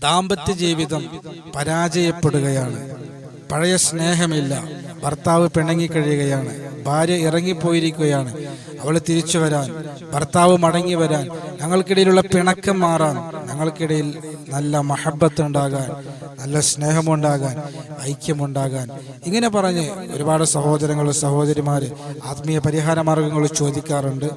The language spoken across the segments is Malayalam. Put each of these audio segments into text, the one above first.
ദാമ്പത്യ ജീവിതം പരാജയപ്പെടുകയാണ്. പഴയ സ്നേഹമില്ല. ഭർത്താവ് പിണങ്ങിക്കഴിയുകയാണ് ഭാര്യ ഇറങ്ങിപ്പോയിരിക്കുകയാണ്. അവൾ തിരിച്ചു വരാൻ. ഭർത്താവ് മടങ്ങി വരാൻ. ഞങ്ങൾക്കിടയിലുള്ള പിണക്കം മാറാൻ. ഞങ്ങൾക്കിടയിൽ നല്ല മഹബത്ത് ഉണ്ടാകാൻ. നല്ല സ്നേഹമുണ്ടാകാൻ ഐക്യമുണ്ടാകാൻ. ഇങ്ങനെ പറഞ്ഞ് ഒരുപാട് സഹോദരങ്ങൾ സഹോദരിമാർ ആത്മീയ പരിഹാര മാർഗങ്ങൾ ചോദിക്കാറുണ്ട്.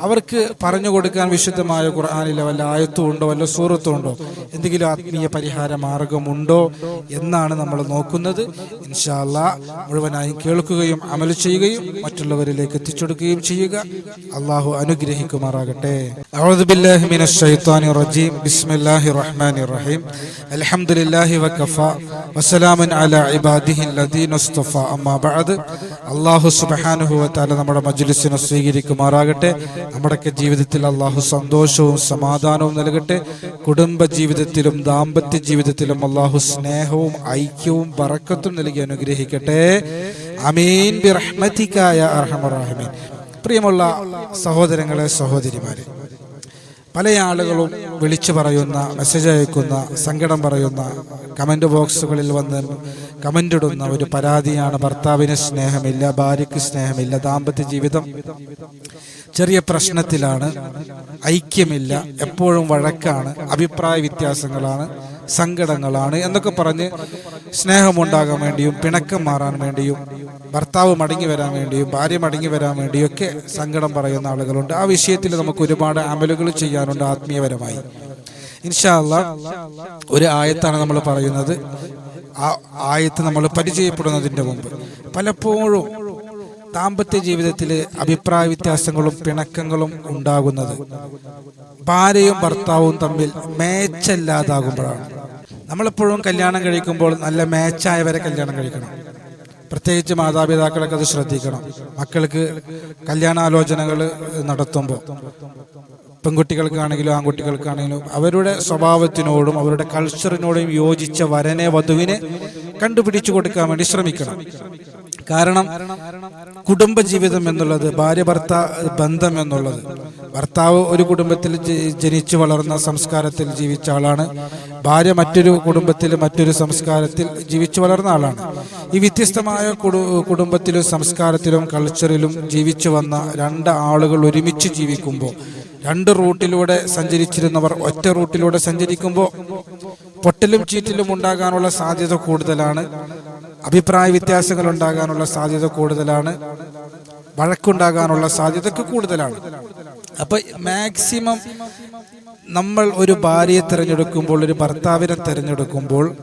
അവർക്ക് പറഞ്ഞു കൊടുക്കാൻ വിശുദ്ധമായ ഖുർആാനില്ല വല്ല ആയത്തും ഉണ്ടോ വല്ല സൂറത്തും ഉണ്ടോ എന്തെങ്കിലും ആത്മീയ പരിഹാര മാർഗമുണ്ടോ എന്നാണ് നമ്മൾ നോക്കുന്നത്. ഇൻഷാല്ല മുഴുവനായും കേൾക്കുകയും അമൽ ചെയ്യുകയും മറ്റുള്ളവരിലേക്ക് എത്തിച്ചെടുക്കുകയും ചെയ്യുക. അള്ളാഹു അനുഗ്രഹിക്കുമാറാകട്ടെ. അഹമ്മദ് റഹീം. അൽഹംദുലില്ലാഹി വകഫ وسلام അലാ ഇബാദിഹി الذين اصطفى. അമ്മാ ബഅദ് അല്ലാഹു സുബ്ഹാനഹു വ തആല നമ്മുടെ മജ്ലിസിനെ സ്വീകരിക്കുമാറാകട്ടെ. നമ്മുടെയൊക്കെ ജീവിതത്തിൽ അള്ളാഹു സന്തോഷവും സമാധാനവും നൽകട്ടെ. കുടുംബ ജീവിതത്തിലും ദാമ്പത്യ ജീവിതത്തിലും അള്ളാഹു സ്നേഹവും ഐക്യവും ബറക്കത്തും നൽകി അനുഗ്രഹിക്കട്ടെ. അമീൻ ബിറഹ്മതിക്കായ റഹീം പ്രിയമുള്ള സഹോദരങ്ങളെ സഹോദരിമാരെ പല ആളുകളും വിളിച്ചു പറയുന്ന മെസ്സേജ് അയക്കുന്ന സങ്കടം പറയുന്ന കമന്റ് ബോക്സുകളിൽ വന്ന് കമന്റ് ഇടുന്ന ഒരു പരാതിയാണ് ഭർത്താവിന് സ്നേഹമില്ല ഭാര്യയ്ക്ക് സ്നേഹമില്ല ദാമ്പത്യ ജീവിതം ചെറിയ പ്രശ്നത്തിലാണ് ഐക്യമില്ല എപ്പോഴും വഴക്കാണ് അഭിപ്രായ വ്യത്യാസങ്ങളാണ്. സങ്കടങ്ങളാണ് എന്നൊക്കെ പറഞ്ഞ് സ്നേഹമുണ്ടാകാൻ വേണ്ടിയും പിണക്കം മാറാൻ വേണ്ടിയും ഭർത്താവ് മടങ്ങി വരാൻ വേണ്ടിയും ഭാര്യ മടങ്ങി വരാൻ വേണ്ടിയും ഒക്കെ സങ്കടം പറയുന്ന ആളുകളുണ്ട്. ആ വിഷയത്തിൽ നമുക്ക് ഒരുപാട് അമലുകൾ ചെയ്യാനുണ്ട് ആത്മീയപരമായി. ഇൻഷാല്ല ഒരു ആയത്താണ് നമ്മൾ പറയുന്നത്. ആ ആയത്ത് നമ്മൾ പരിചയപ്പെടുന്നതിന്റെ മുമ്പ്. പലപ്പോഴും ദാമ്പത്യ ജീവിതത്തിൽ അഭിപ്രായ വ്യത്യാസങ്ങളും പിണക്കങ്ങളും ഉണ്ടാകുന്നത് ഭാര്യയും ഭർത്താവും തമ്മിൽ മേച്ചല്ലാതാകുമ്പോഴാണ് നമ്മളെപ്പോഴും കല്യാണം കഴിക്കുമ്പോൾ നല്ല മാച്ചായവരെ കല്യാണം കഴിക്കണം. പ്രത്യേകിച്ച് മാതാപിതാക്കളൊക്കെ അത് ശ്രദ്ധിക്കണം. മക്കൾക്ക് കല്യാണാലോചനകൾ നടത്തുമ്പോൾ പെൺകുട്ടികൾക്കാണെങ്കിലും ആൺകുട്ടികൾക്കാണെങ്കിലും അവരുടെ സ്വഭാവത്തിനോടും അവരുടെ കൾച്ചറിനോടും യോജിച്ച വരനെ വധുവിനെ കണ്ടുപിടിച്ചു കൊടുക്കാൻ വേണ്ടി ശ്രമിക്കണം. കാരണം കുടുംബജീവിതം എന്നുള്ളത് ഭാര്യ ഭർത്ത ബന്ധം എന്നുള്ളത് ഭർത്താവ് ഒരു കുടുംബത്തിൽ ജനിച്ചു വളർന്ന സംസ്കാരത്തിൽ ജീവിച്ച ആളാണ് ഭാര്യ മറ്റൊരു കുടുംബത്തിൽ മറ്റൊരു സംസ്കാരത്തിൽ ജീവിച്ചു വളർന്ന ആളാണ്. ഈ വ്യത്യസ്തമായ കുടു- കുടുംബത്തിലും സംസ്കാരത്തിലും കൾച്ചറിലും ജീവിച്ചു വന്ന രണ്ട് ആളുകൾ ഒരുമിച്ച് ജീവിക്കുമ്പോൾ രണ്ട് റൂട്ടിലൂടെ സഞ്ചരിച്ചിരുന്നവർ ഒറ്റ റൂട്ടിലൂടെ സഞ്ചരിക്കുമ്പോൾ പൊട്ടലും ചീറ്റിലും ഉണ്ടാകാനുള്ള സാധ്യത കൂടുതലാണ്. അഭിപ്രായ വ്യത്യാസങ്ങൾ ഉണ്ടാകാനുള്ള സാധ്യത കൂടുതലാണ്. വഴക്കുണ്ടാകാനുള്ള സാധ്യതയൊക്കെ കൂടുതലാണ്. അപ്പൊ മാക്സിമം നമ്മൾ ഒരു ഭാര്യയെ തിരഞ്ഞെടുക്കുമ്പോൾ ഒരു ഭർത്താവിനെ തിരഞ്ഞെടുക്കുമ്പോൾ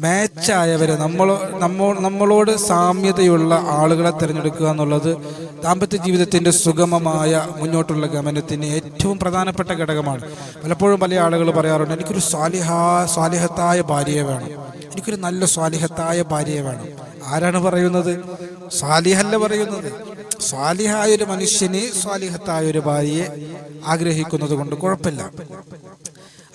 മാച്ചായവരെ നമ്മൾ നമ്മോ നമ്മളോട് സാമ്യതയുള്ള ആളുകളെ തിരഞ്ഞെടുക്കുക എന്നുള്ളത് ദാമ്പത്യ ജീവിതത്തിന്റെ സുഗമമായ മുന്നോട്ടുള്ള ഗമനത്തിന് ഏറ്റവും പ്രധാനപ്പെട്ട ഘടകമാണ്. പലപ്പോഴും പല ആളുകൾ പറയാറുണ്ട് എനിക്കൊരു സ്വാലിഹ സ്വാലിഹത്തായ ഭാര്യയെ വേണം. എനിക്കൊരു നല്ല സ്വാലിഹത്തായ ഭാര്യയെ വേണം. ആരാണ് പറയുന്നത്? സ്വാലിഹല്ല പറയുന്നത്? സ്വാലിഹായ ഒരു മനുഷ്യന് സ്വാലിഹത്തായ ഒരു ഭാര്യയെ ആഗ്രഹിക്കുന്നത് കൊണ്ട് കുഴപ്പമില്ല.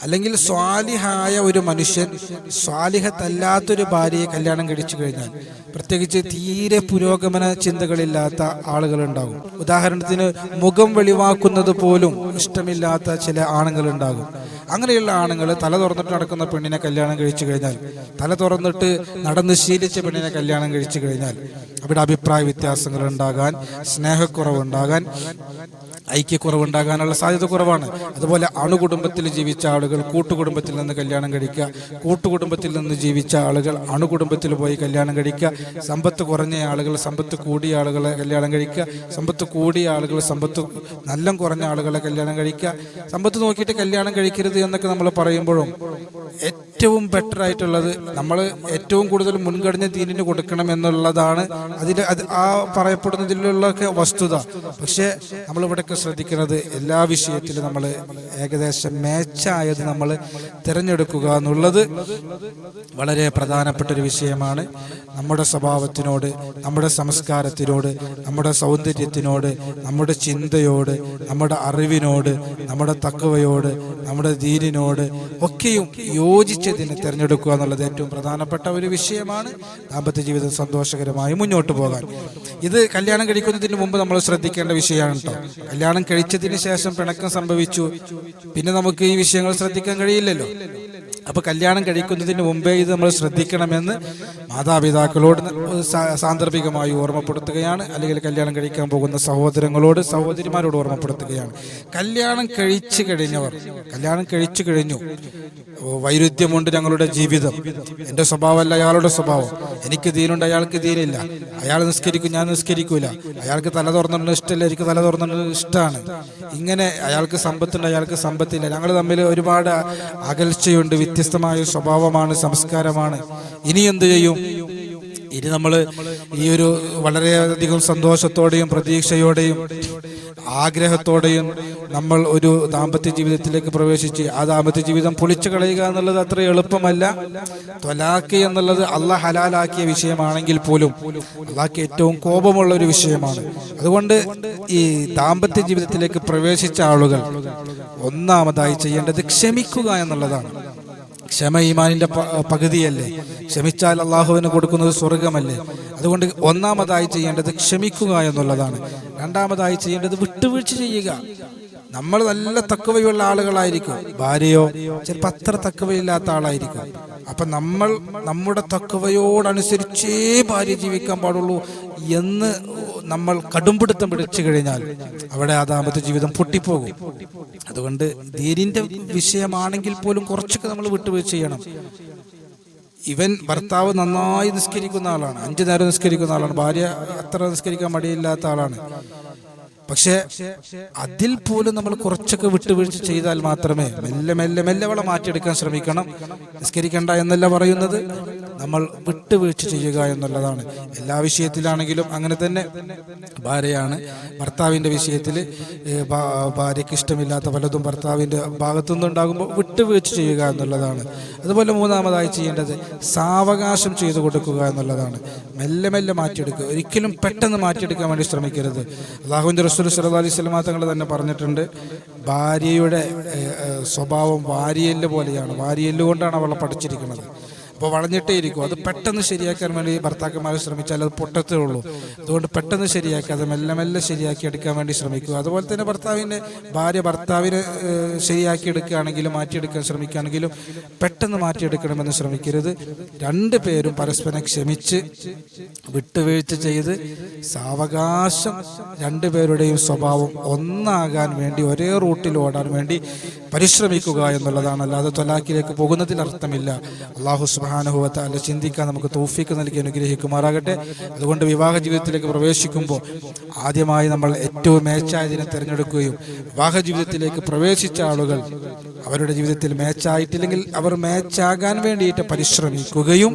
അല്ലെങ്കിൽ സ്വാലിഹായ ഒരു മനുഷ്യൻ സ്വാലിഹത്തല്ലാത്തൊരു ഭാര്യയെ കല്യാണം കഴിച്ചു കഴിഞ്ഞാൽ പ്രത്യേകിച്ച് തീരെ പുരോഗമന ചിന്തകളില്ലാത്ത ആളുകളുണ്ടാകും. ഉദാഹരണത്തിന് മുഖം വെളിവാക്കുന്നത് പോലും ഇഷ്ടമില്ലാത്ത ചില ആണുങ്ങളുണ്ടാകും. അങ്ങനെയുള്ള ആണുങ്ങൾ തല തുറന്നിട്ട് നടക്കുന്ന പെണ്ണിനെ കല്യാണം കഴിച്ചു കഴിഞ്ഞാൽ തല തുറന്നിട്ട് നടന്ന് ശീലിച്ച പെണ്ണിനെ കല്യാണം കഴിച്ചു കഴിഞ്ഞാൽ അവിടെ അഭിപ്രായ വ്യത്യാസങ്ങൾ ഉണ്ടാകാൻ സ്നേഹക്കുറവുണ്ടാകാൻ ഐക്യക്കുറവുണ്ടാകാനുള്ള സാധ്യത കുറവാണ്. അതുപോലെ അണുകുടുംബത്തിൽ ജീവിച്ച ആളുകൾ കൂട്ടുകുടുംബത്തിൽ നിന്ന് കല്യാണം കഴിക്കുക. കൂട്ടുകുടുംബത്തിൽ നിന്ന് ജീവിച്ച ആളുകൾ അണുകുടുംബത്തിൽ പോയി കല്യാണം കഴിക്കുക. സമ്പത്ത് കുറഞ്ഞ ആളുകൾ സമ്പത്ത് കൂടിയ ആളുകളെ കല്യാണം കഴിക്കുക. സമ്പത്ത് കൂടിയ ആളുകൾ സമ്പത്ത് നല്ല കുറഞ്ഞ ആളുകളെ കല്യാണം കഴിക്കുക. സമ്പത്ത് നോക്കിയിട്ട് കല്യാണം കഴിക്കരുത് എന്നൊക്കെ നമ്മൾ പറയുമ്പോഴും ഏറ്റവും ബെറ്റർ ആയിട്ടുള്ളത് നമ്മൾ ഏറ്റവും കൂടുതൽ മുൻഗണന ദീനിന് കൊടുക്കണം എന്നുള്ളതാണ്. അതിൽ ആ പറയപ്പെടുന്നതിലുള്ള വസ്തുത. പക്ഷേ നമ്മൾ ഇവിടെയൊക്കെ ശ്രദ്ധിക്കുന്നത് എല്ലാ വിഷയത്തിലും നമ്മൾ ഏകദേശം മാച്ചായത് നമ്മൾ തിരഞ്ഞെടുക്കുക എന്നുള്ളത് വളരെ പ്രധാനപ്പെട്ട ഒരു വിഷയമാണ്. നമ്മുടെ സ്വഭാവത്തിനോട് നമ്മുടെ സംസ്കാരത്തിനോട് നമ്മുടെ സൗന്ദര്യത്തിനോട് നമ്മുടെ ചിന്തയോട് നമ്മുടെ അറിവിനോട് നമ്മുടെ തക്കവയോട് നമ്മുടെ ധീരിനോട് ഒക്കെയും യോജിച്ചതിനെ തിരഞ്ഞെടുക്കുക എന്നുള്ളത് ഏറ്റവും പ്രധാനപ്പെട്ട ഒരു വിഷയമാണ്. ദാമ്പത്യ ജീവിതം സന്തോഷകരമായി മുന്നോട്ട് പോകാൻ. ഇത് കല്യാണം കഴിക്കുന്നതിന് മുമ്പ് നമ്മൾ ശ്രദ്ധിക്കേണ്ട വിഷയമാണ് കേട്ടോ കല്യാണം കഴിച്ചതിന് ശേഷം പിണക്കം സംഭവിച്ചു. പിന്നെ നമുക്ക് ഈ വിഷയങ്ങൾ ശ്രദ്ധിക്കാൻ കഴിയില്ലല്ലോ. അപ്പൊ കല്യാണം കഴിക്കുന്നതിന് മുമ്പേ ഇത് നമ്മൾ ശ്രദ്ധിക്കണമെന്ന് മാതാപിതാക്കളോട് സാന്ദർഭികമായി ഓർമ്മപ്പെടുത്തുകയാണ്. അല്ലെങ്കിൽ കല്യാണം കഴിക്കാൻ പോകുന്ന സഹോദരങ്ങളോട് സഹോദരിമാരോട് ഓർമ്മപ്പെടുത്തുകയാണ്. കല്യാണം കഴിച്ചു കഴിഞ്ഞവർ കല്യാണം കഴിച്ചു കഴിഞ്ഞു. വൈരുദ്ധ്യമുണ്ട് ഞങ്ങളുടെ ജീവിതം. എന്റെ സ്വഭാവമല്ല അയാളുടെ സ്വഭാവം. എനിക്ക് ദീനുണ്ട് അയാൾക്ക് ദീനില്ല. അയാൾ നിസ്കരിക്കും ഞാൻ നിസ്കരിക്കൂല. അയാൾക്ക് തല തുറന്നിട്ട് ഇഷ്ടമില്ല എനിക്ക് തല തുറന്നിട്ട് ഇഷ്ടമാണ്. ഇങ്ങനെ അയാൾക്ക് സമ്പത്തുണ്ട് അയാൾക്ക് സമ്പത്തില്ല. ഞങ്ങൾ തമ്മിൽ ഒരുപാട് അകൽച്ചയുണ്ട് വ്യത്യസ്തമായ സ്വഭാവമാണ് സംസ്കാരമാണ്. ഇനി എന്ത് ചെയ്യും? ഇനി നമ്മൾ ഈ ഒരു വളരെയധികം സന്തോഷത്തോടെയും പ്രതീക്ഷയോടെയും ആഗ്രഹത്തോടെയും നമ്മൾ ഒരു ദാമ്പത്യ ജീവിതത്തിലേക്ക് പ്രവേശിച്ച് ആ ദാമ്പത്യ ജീവിതം പൊളിച്ചു കളയുക എന്നുള്ളത് അത്ര എളുപ്പമല്ല. തൊലാക്ക് എന്നുള്ളത് അള്ളാഹ് ഹലാലാക്കിയ വിഷയമാണെങ്കിൽ പോലും അള്ളാഹ്ക്ക് ഏറ്റവും കോപമുള്ള ഒരു വിഷയമാണ്. അതുകൊണ്ട് ഈ ദാമ്പത്യ ജീവിതത്തിലേക്ക് പ്രവേശിച്ച ആളുകൾ ഒന്നാമതായി ചെയ്യേണ്ടത് ക്ഷമിക്കുക എന്നുള്ളതാണ്. ക്ഷമ ഈമാനിന്റെ പകുതിയല്ലേ? ക്ഷമിച്ചാൽ അള്ളാഹുവിന് കൊടുക്കുന്നത് സ്വർഗമല്ലേ അതുകൊണ്ട് ഒന്നാമതായി ചെയ്യേണ്ടത് ക്ഷമിക്കുക എന്നുള്ളതാണ്. രണ്ടാമതായി ചെയ്യേണ്ടത് വിട്ടുവീഴ്ച ചെയ്യുക. നമ്മൾ നല്ല തക്കവയുള്ള ആളുകളായിരിക്കും. ഭാര്യയോ ചിലപ്പോൾ അത്ര തക്കവയില്ലാത്ത ആളായിരിക്കും. അപ്പൊ നമ്മൾ നമ്മുടെ തക്കവയോടനുസരിച്ചേ ഭാര്യ ജീവിക്കാൻ പാടുള്ളൂ എന്ന് നമ്മൾ കടുംപിടുത്തം പിടിച്ചു കഴിഞ്ഞാൽ അവിടെ ആ ദാമ്പത്യ ജീവിതം പൊട്ടിപ്പോകും. അതുകൊണ്ട് ധീരിന്റെ വിഷയമാണെങ്കിൽ പോലും കുറച്ചൊക്കെ നമ്മൾ വിട്ടുവീഴ്ച ചെയ്യണം. ഇവൻ ഭർത്താവ് നന്നായി നിസ്കരിക്കുന്ന ആളാണ്. അഞ്ചു നേരം നിസ്കരിക്കുന്ന ആളാണ്. ഭാര്യ അത്ര നിസ്കരിക്കാൻ മടിയില്ലാത്ത ആളാണ്. പക്ഷേ അതിൽ പോലും നമ്മൾ കുറച്ചൊക്കെ വിട്ടുവീഴ്ച ചെയ്താൽ മാത്രമേ മെല്ലെ മെല്ലെ മെല്ലെ അവളെ മാറ്റിയെടുക്കാൻ ശ്രമിക്കണം. നിസ്കരിക്കണ്ട എന്നല്ല പറയുന്നത്. നമ്മൾ വിട്ടുവീഴ്ച ചെയ്യുക എന്നുള്ളതാണ്. എല്ലാ വിഷയത്തിലാണെങ്കിലും അങ്ങനെ തന്നെ. ഭാര്യയാണ് ഭർത്താവിന്റെ വിഷയത്തിൽ ഭാര്യയ്ക്ക് ഇഷ്ടമില്ലാത്ത പലതും ഭർത്താവിന്റെ ഭാഗത്തുനിന്ന് ഉണ്ടാകുമ്പോൾ വിട്ടുവീഴ്ച ചെയ്യുക എന്നുള്ളതാണ്. അതുപോലെ മൂന്നാമതായി ചെയ്യേണ്ടത് സാവകാശം ചെയ്തു കൊടുക്കുക എന്നുള്ളതാണ്. മെല്ലെ മെല്ലെ മാറ്റിയെടുക്കുക. ഒരിക്കലും പെട്ടെന്ന് മാറ്റിയെടുക്കാൻ വേണ്ടി ശ്രമിക്കരുത്. അള്ളാഹുവിന്റെ റസൂൽ സല്ലല്ലാഹു അലൈഹി സ്വലമാ തങ്ങൾ തന്നെ പറഞ്ഞിട്ടുണ്ട് ഭാര്യയുടെ സ്വഭാവം വാരിയൽ പോലെയാണ്. വാരിയൽ കൊണ്ടാണ് അവളെ പഠിച്ചിരിക്കുന്നത്. അപ്പോൾ വളഞ്ഞിട്ടേ ഇരിക്കും. അത് പെട്ടെന്ന് ശരിയാക്കാൻ വേണ്ടി ഭർത്താക്കന്മാർ ശ്രമിച്ചാൽ അത് പൊട്ടത്തേ ഉള്ളൂ അതുകൊണ്ട് പെട്ടെന്ന് ശരിയാക്കി അത് മെല്ലെ മെല്ലെ ശരിയാക്കി എടുക്കാൻ വേണ്ടി ശ്രമിക്കുക അതുപോലെ തന്നെ ഭർത്താവിന്റെ ഭാര്യ ഭർത്താവിനെ ശരിയാക്കി എടുക്കുകയാണെങ്കിലും മാറ്റിയെടുക്കാൻ ശ്രമിക്കുകയാണെങ്കിലും പെട്ടെന്ന് മാറ്റിയെടുക്കണമെന്ന് ശ്രമിക്കരുത്. രണ്ട് പേരും പരസ്പരം ക്ഷമിച്ച് വിട്ടുവീഴ്ച ചെയ്ത് സാവകാശം രണ്ടുപേരുടെയും സ്വഭാവം ഒന്നാകാൻ വേണ്ടി ഒരേ റൂട്ടിൽ ഓടാൻ വേണ്ടി പരിശ്രമിക്കുക എന്നുള്ളതാണ്. അല്ലാതെ തൊലാക്കിലേക്ക് പോകുന്നതിൽ അർത്ഥമില്ല. അള്ളാഹു സുബാനുഭവത്തെ അല്ല ചിന്തിക്കാൻ നമുക്ക് തോഫിക്ക് നൽകി അനുഗ്രഹിക്കുമാറാകട്ടെ. അതുകൊണ്ട് വിവാഹ ജീവിതത്തിലേക്ക് പ്രവേശിക്കുമ്പോൾ ആദ്യമായി നമ്മൾ ഏറ്റവും മേച്ചായതിനെ തിരഞ്ഞെടുക്കുകയും വിവാഹ ജീവിതത്തിലേക്ക് പ്രവേശിച്ച ആളുകൾ അവരുടെ ജീവിതത്തിൽ മാച്ചായിട്ടില്ലെങ്കിൽ അവർ മാച്ചാകാൻ വേണ്ടിയിട്ട് പരിശ്രമിക്കുകയും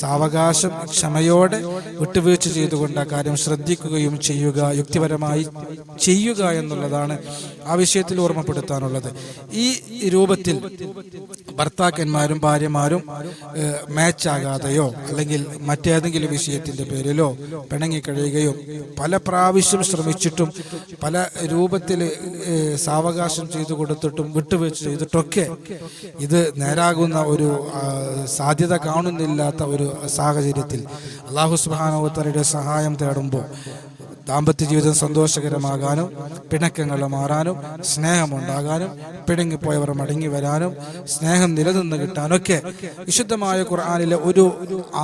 സാവകാശം ക്ഷമയോടെ വിട്ടുവീഴ്ച ചെയ്തുകൊണ്ട് ആ കാര്യം ശ്രദ്ധിക്കുകയും ചെയ്യുക യുക്തിപരമായി ചെയ്യുക എന്നുള്ളതാണ് ആ വിഷയത്തിൽ ഓർമ്മപ്പെടുത്താനുള്ളത്. ഈ രൂപത്തിൽ ഭർത്താക്കന്മാരും ഭാര്യമാരും മാച്ചാകാതെയോ അല്ലെങ്കിൽ മറ്റേതെങ്കിലും വിഷയത്തിന്റെ പേരിലോ പിണങ്ങിക്കഴിയുകയോ പല പ്രാവശ്യം ശ്രമിച്ചിട്ടും പല രൂപത്തിൽ സാവകാശം ചെയ്തു കൊടുത്തിട്ടും വിട്ടുവീഴ്ച ചെയ്തിട്ടൊക്കെ ഇത് നേരാകുന്ന ഒരു സാധ്യത കാണുന്നില്ലാത്ത ഒരു സാഹചര്യത്തിൽ അള്ളാഹു സുബാനോത്തരയുടെ സഹായം തേടുമ്പോൾ ദാമ്പത്യ ജീവിതം സന്തോഷകരമാകാനും പിണക്കങ്ങൾ മാറാനും സ്നേഹമുണ്ടാകാനും പിണങ്ങിപ്പോയവർ മടങ്ങി വരാനും സ്നേഹം നിലനിന്ന് കിട്ടാനൊക്കെ വിശുദ്ധമായ ഖുർആാനിലെ ഒരു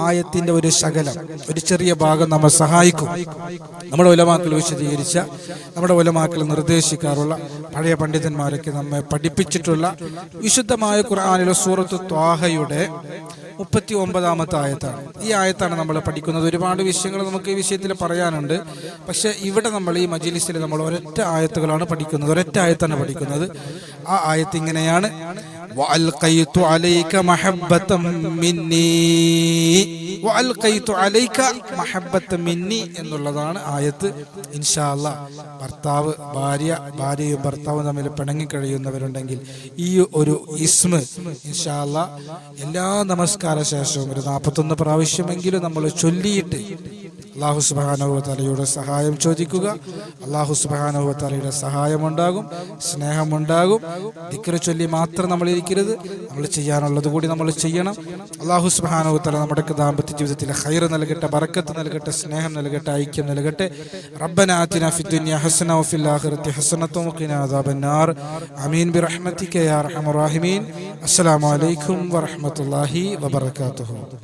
ആയത്തിന്റെ ഒരു ശകലം ഒരു ചെറിയ ഭാഗം നമ്മൾ സഹായിക്കും. നമ്മുടെ ഉലമാക്കൾ വിശദീകരിച്ച നമ്മുടെ ഉലമാക്കൾ നിർദ്ദേശിക്കാറുള്ള പഴയ പണ്ഡിതന്മാരൊക്കെ നമ്മെ പഠിപ്പിച്ചിട്ടുള്ള വിശുദ്ധമായ ഖുർആാനിലെ സൂറത്ത് ത്വാഹയുടെ മുപ്പത്തി ഒമ്പതാമത്തെ ആയത്താണ്. ഈ ആയത്താണ് നമ്മൾ പഠിക്കുന്നത്. ഒരുപാട് വിഷയങ്ങൾ നമുക്ക് ഈ വിഷയത്തിൽ പറയാനുണ്ട്. പക്ഷെ ഇവിടെ നമ്മൾ ഈ മജിലിസിൽ നമ്മൾ ഒരൊറ്റ ആയത്തുകളാണ് പഠിക്കുന്നത്. ഒരൊറ്റ ആയത്താണ് പഠിക്കുന്നത്. ആ ആയത്ത് ഇങ്ങനെയാണ്. وألقيت عليك محبة مني وألقيت عليك محبة مني എന്നുള്ളതാണ് ആയത്ത് ഇൻഷാ അല്ലാ ഭർത്താവ് ഭാര്യ ഭാര്യയും ഭർത്താവും തമ്മിൽ പിണങ്ങി കഴിയുന്നവരുണ്ടെങ്കിൽ ഈ ഒരു ഇസ്മ ഇൻഷാ അല്ലാ എല്ലാ നമസ്കാര ശേഷവും ഒരു നാൽപ്പത്തൊന്ന് പ്രാവശ്യമെങ്കിലും നമ്മൾ ചൊല്ലിയിട്ട് അള്ളാഹു സുബാനുവത്തലയുടെ സഹായം ചോദിക്കുക. അള്ളാഹു സുബാനുവത്തലയുടെ സഹായമുണ്ടാകും സ്നേഹമുണ്ടാകും. ദിക്കറ് ചൊല്ലി മാത്രം നമ്മൾ ഇരിക്കരുത്. നമ്മൾ ചെയ്യാനുള്ളത് കൂടി നമ്മൾ ചെയ്യണം. അള്ളാഹു സുബാനുവത്തല നമ്മുടെ ദാമ്പത്യ ജീവിതത്തിൽ ഹൈർ നൽകട്ടെ ബറക്കത്ത് നൽകട്ടെ സ്നേഹം നൽകട്ടെ ഐക്യം നൽകട്ടെ. റബ്ബന ആതിന ഫി ഹസന വഫിൽ ആഖിറത്തി അദാബന്നാർ ബിറഹ്മതിക റഹീമീൻ. അസ്സലാമു അലൈക്കും വറഹ്മത്തുള്ളാഹി വബറകാതുഹു